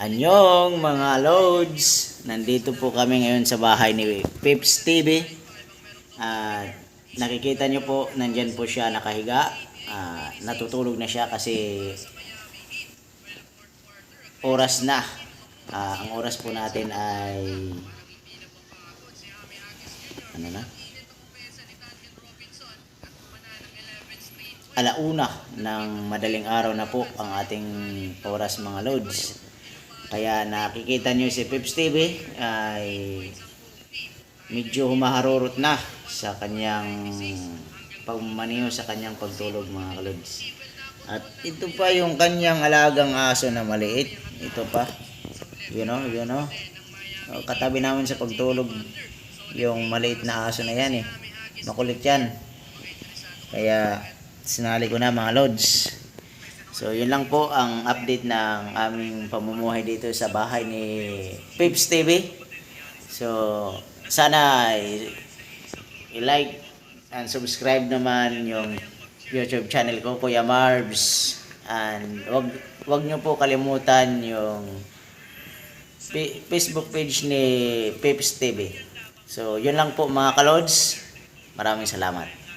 Anyong mga loads, nandito po kami ngayon sa bahay ni Pips TV. At nakikita nyo po, nandyan po siya nakahiga. Ah, natutulog na siya kasi oras na. Ah, ang oras po natin ay ano na? alauna ng madaling araw na po ang ating oras mga loads. Kaya nakikita nyo si Pips TV ay medyo humaharurot na sa kanyang pagmaniho sa kanyang pagtulog mga loads. At ito pa yung kanyang alagang aso na maliit. Ito pa. You know, you know. O, Katabi namin sa pagtulog yung maliit na aso na yan eh. Makulit yan. Kaya sinali ko na mga lods. So yun lang po ang update ng aming pamumuhay dito sa bahay ni Pips TV. So sana i-like and subscribe naman yung YouTube channel ko Kuya Marbs and wag wag niyo po kalimutan yung Facebook page ni Pips TV. So yun lang po mga kalods. Maraming salamat.